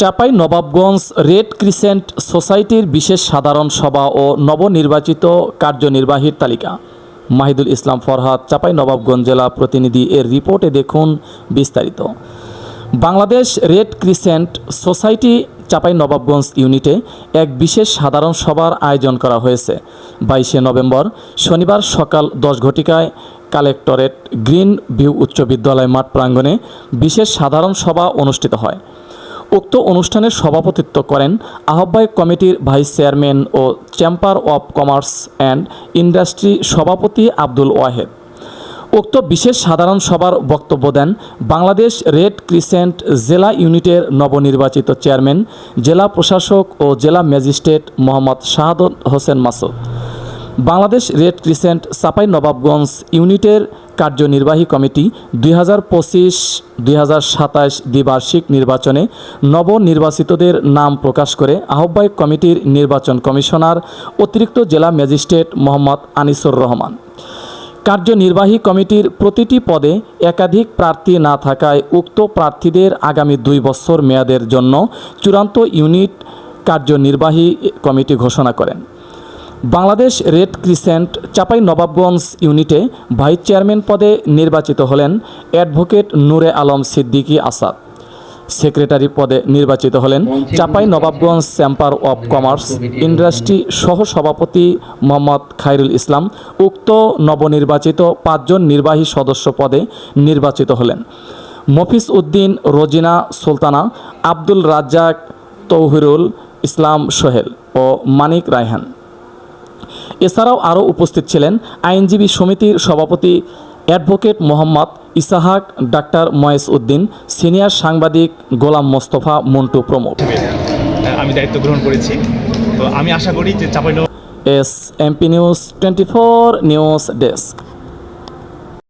Chapai Nawabganj red crescent সোসাইটির বিশেষ সাধারণ সভা ও নবনির্বাচিত কার্যনির্বাহীর তালিকা। মাহিদুল ইসলাম ফরহাদ, চাপাই নবাবগঞ্জ জেলা প্রতিনিধি এর রিপোর্টে দেখুন বিস্তারিত। Bangladesh red crescent society Chapai Nawabganj ইউনিটে এক বিশেষ সাধারণ সভার আয়োজন করা হয়েছে। বাইশে নভেম্বর, শনিবার সকাল দশ ঘটিকায় কালেক্টরেট গ্রিন ভিউ উচ্চ বিদ্যালয় মাঠ প্রাঙ্গণে বিশেষ সাধারণ সভা অনুষ্ঠিত হয়। উক্ত অনুষ্ঠানের সভাপতিত্ব করেন আহ্বায়ক কমিটির vice chairman O chamber of commerce and industry সভাপতি আব্দুল ওয়াহেদ। উক্ত বিশেষ সাধারণ সভার বক্তব্য দেন বাংলাদেশ রেড ক্রিসেন্ট জেলা ইউনিটের নবনির্বাচিত চেয়ারম্যান, জেলা প্রশাসক ও জেলা magistrate Mohammad Shahadat Hossain Masud. Bangladesh red crescent Chapai Nawabganj ইউনিটের কার্যনির্বাহী কমিটি দুই হাজার পঁচিশ, দুই হাজার সাতাশ দ্বিবার্ষিক নির্বাচনে নবনির্বাচিতদের নাম প্রকাশ করে আহ্বায়ক কমিটির নির্বাচন কমিশনার অতিরিক্ত জেলা ম্যাজিস্ট্রেট মোহাম্মদ আনিসুর রহমান। কার্যনির্বাহী কমিটির প্রতিটি পদে একাধিক প্রার্থী না থাকায় উক্ত প্রার্থীদের আগামী দুই বছর মেয়াদের জন্য চূড়ান্ত ইউনিট কার্যনির্বাহী কমিটি ঘোষণা করেন। বাংলাদেশ রেড ক্রিসেন্ট চাপাই নবাবগঞ্জ ইউনিটে ভাইস চেয়ারম্যান পদে নির্বাচিত হলেন অ্যাডভোকেট নূরে আলম সিদ্দিকী আসাদ। সেক্রেটারি পদে নির্বাচিত হলেন Chapai Nawabganj chamber of commerce industry সহ সভাপতি মোহাম্মদ খাইরুল ইসলাম উক্ত নবনির্বাচিত পাঁচজন নির্বাহী সদস্য পদে নির্বাচিত হলেন। মফিজ উদ্দিন রোজিনা সুলতানা আব্দুল রাজ্জাক তৌহিরুল ইসলাম সোহেল ও মানিক রায়হান। এছাড়াও আরও উপস্থিত ছিলেন আইনজীবী সমিতির সভাপতি advocate Mohammad Ishaq doctor Moyes Uddin senior সাংবাদিক গোলাম মোস্তফা মন্টু প্রমুখ। আমি দায়িত্ব গ্রহণ করেছি। তো আমি আশা করি যে Chapail S M P news twenty four news desk.